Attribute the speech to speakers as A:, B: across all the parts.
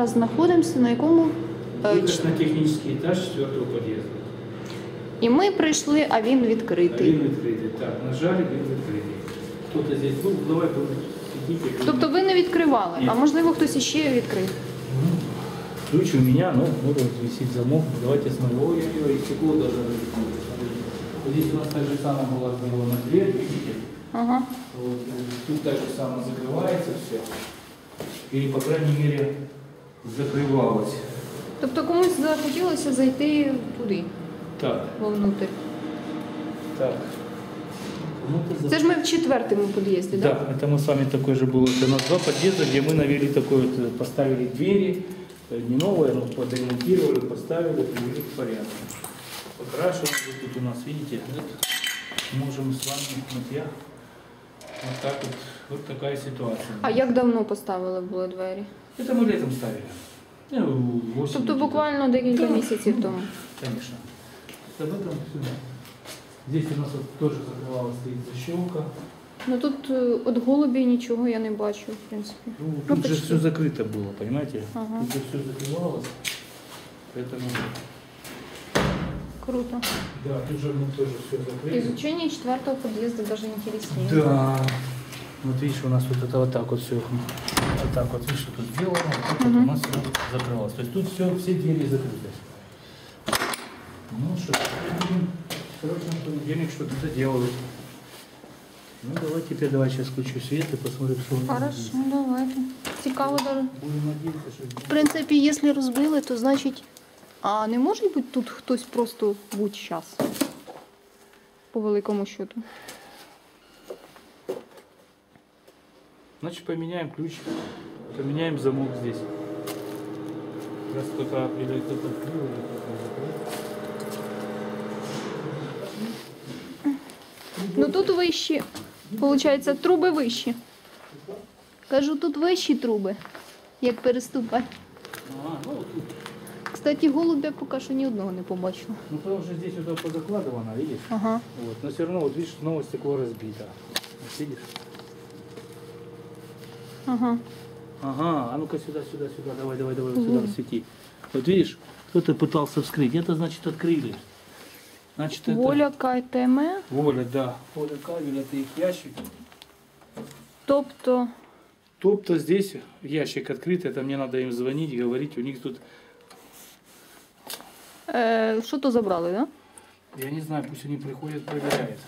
A: Зараз знаходимося на якому е,
B: Выход на технический этаж четвертого подъезда.
A: і ми прийшли, а він відкритий.
B: Один открытый. Так, нажали, один открытый. Кто-то здесь был, давай сидите.
A: Тобто ви не відкривали, а можливо хтось іще відкрив.
B: Ключ у меня, ну, вот вот висит замок. Давайте смотрим. Ой-ой-ой, стекло даже разлетелось. Смотрите. Вот здесь у нас так же самое была сделана дверь, видите?
A: Ага.
B: Вот, э, тут так же самое закрывается все. Или, по крайней мере, закрывалось.
A: Тобто комусь захотілося зайти туди,
B: Так,
A: вовнутрь.
B: так. Ну, это
A: Це ж ми в четвертому під'їзді,
B: Да,
A: так?
B: это мы с вами такой же был. Это у нас два подъезда, где мы навели такой вот, э, поставили двери, э, не новые, но подремонтировали, поставили, привели в порядок. Покрашивали вот тут у нас, видите, вот можем с вами, вот я, вот так вот, вот такая ситуация.
A: А як давно поставили були двері?
B: Это мы летом ставили. Ну, осенью
A: Тобто
B: где-то.
A: буквально декілька
B: Да.
A: місяців тому.
B: Конечно. Об этом все. Здесь у нас вот тоже закрывалась стоит защелка.
A: Ну тут е, от голубі нічого я не бачу, в принципі.
B: Ну,
A: Ну,
B: тут же
A: почти.
B: все закрыто было, понимаете?
A: Ага.
B: Тут же все закрывалось. Поэтому,
A: Круто.
B: да, тут же мы тоже все закрыли.
A: Изучение четвертого подъезда даже интереснее.
B: Да. Вот видишь, у нас тут это вот так вот все. Вот так вот, видишь, что тут сделано, вот так вот
A: Мгм.
B: у нас все закрывалось. То есть тут все, все двери закрыты. Ну что, срочно в понедельник что-то доделывать. Ну давай теперь давай сейчас включу свет и посмотрим, что у нас
A: Хорошо,
B: здесь.
A: давайте. Цікаво даже.
B: Будем надеяться, что
A: В принципі, якщо розбили, то значить. А не може бути тут хтось просто будь-час? По великому счету.
B: Значит, поменяем ключ, поменяем замок здесь. Раз кто-то или кто-то открыл, или кто-то закрыл.
A: Ну тут вищі. Получається, труби вищі. Кажу, тут вищі труби. Як переступати.
B: Ага, ну, тут.
A: Кстати, голубя поки що ні одного не побачила.
B: ну потому что здесь вот позакладывано, видишь?
A: Ага.
B: Вот, но все равно, вот видишь, снова стекло разбито. Вот Видишь?
A: Ага.
B: Ага, а ну-ка сюда, сюда, сюда, давай, давай, давай, вот сюда свети. Вот видишь, кто-то пытался вскрыть, это значит открыли. Значит, это...
A: Воля КТМ.
B: Воля, да. Воля кабель, это их ящик.
A: Тобто,
B: Тобто здесь ящик открыт, это мне надо им звонить, говорить, у них тут,
A: е, що то забрали, так? Да?
B: я не знаю, пусть они приходят, проверяют.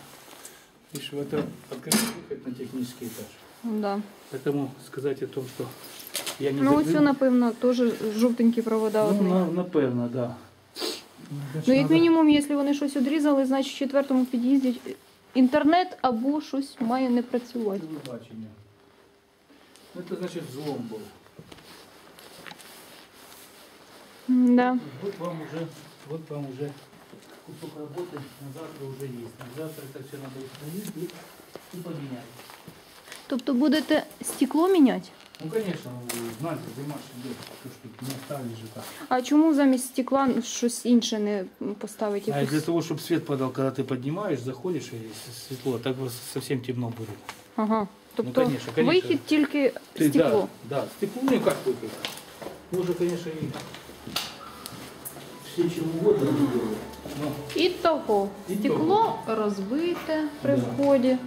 B: Видишь, это открытый выход на технический этаж.
A: Да.
B: Поэтому сказать о том, что я не
A: Ну,
B: закрыл-
A: оцю, напевно, теж жовтенькі провода
B: ну,
A: одні.
B: на, напевно, да. Значить,
A: Ну, як
B: надо-
A: мінімум, якщо вони щось одрізали, значить в четвертому під'їзді інтернет або щось має не працювати.
B: Телебачення. Ну, Это значит взлом был.
A: Да.
B: Вот вам уже, вот вам уже кусок работы на завтра уже есть. На завтра это все надо установить и, и поменять.
A: Тобто будете стекло міняти?
B: Ну, конечно, вы знаете, Димаш идет, то, что не оставили же так.
A: А чому замість стекла щось інше не поставити?
B: А для
A: Якусь...
B: того, чтобы свет подал, когда ты поднимаешь, заходишь и с- светло, так вот совсем темно будет.
A: Ага. Тобто
B: Ну, конечно, конечно.
A: вихід тільки
B: Ты-
A: стекло.
B: Да, да, стекло, ну и как выход. Можно, конечно, и все чего угодно. Но
A: І того. Стекло розбите при вході.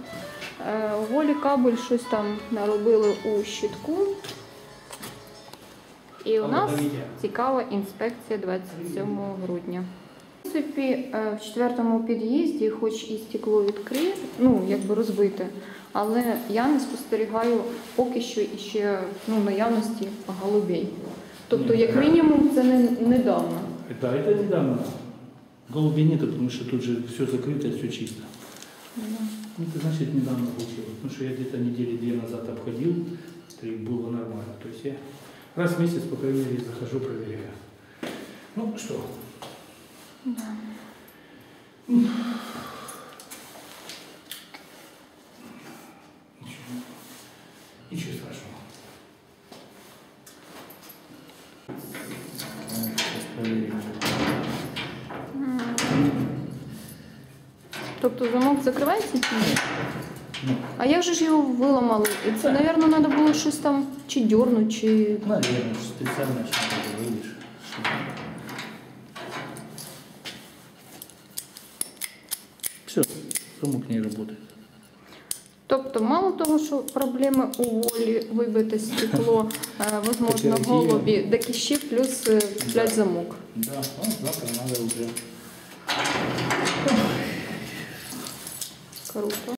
A: Е, Голі кабель щось там наробили у щитку. І у нас цікава інспекція 27 грудня. В принципі, е, в четвертому під'їзді, хоч і стекло відкрите, ну якби розбите, але я не спостерігаю поки що іще ну, наявності голубей. Тобто, як мінімум, це не недавно.
B: Да, это недавно. Голубей нет, потому что тут же все закрыто, все чисто. Ну, это значит недавно получилось. Потому что я где-то недели две назад обходил, и было нормально. То есть я раз в месяц, по крайней мере, захожу, проверяю. Ну что? Ничего.
A: Тобто замок закривається чи ні? А як же ж його виламали? І це, мабуть, треба було щось там чи дьорнути, чи.
B: наверное, специально что-то видишь. Все, замок не работает.
A: Тобто, мало того, що проблеми у волі вибите стекло, можливо, возможно, голубі, так і ще плюс е, замок.
B: Да, ну, завтра треба вже.
A: Круто.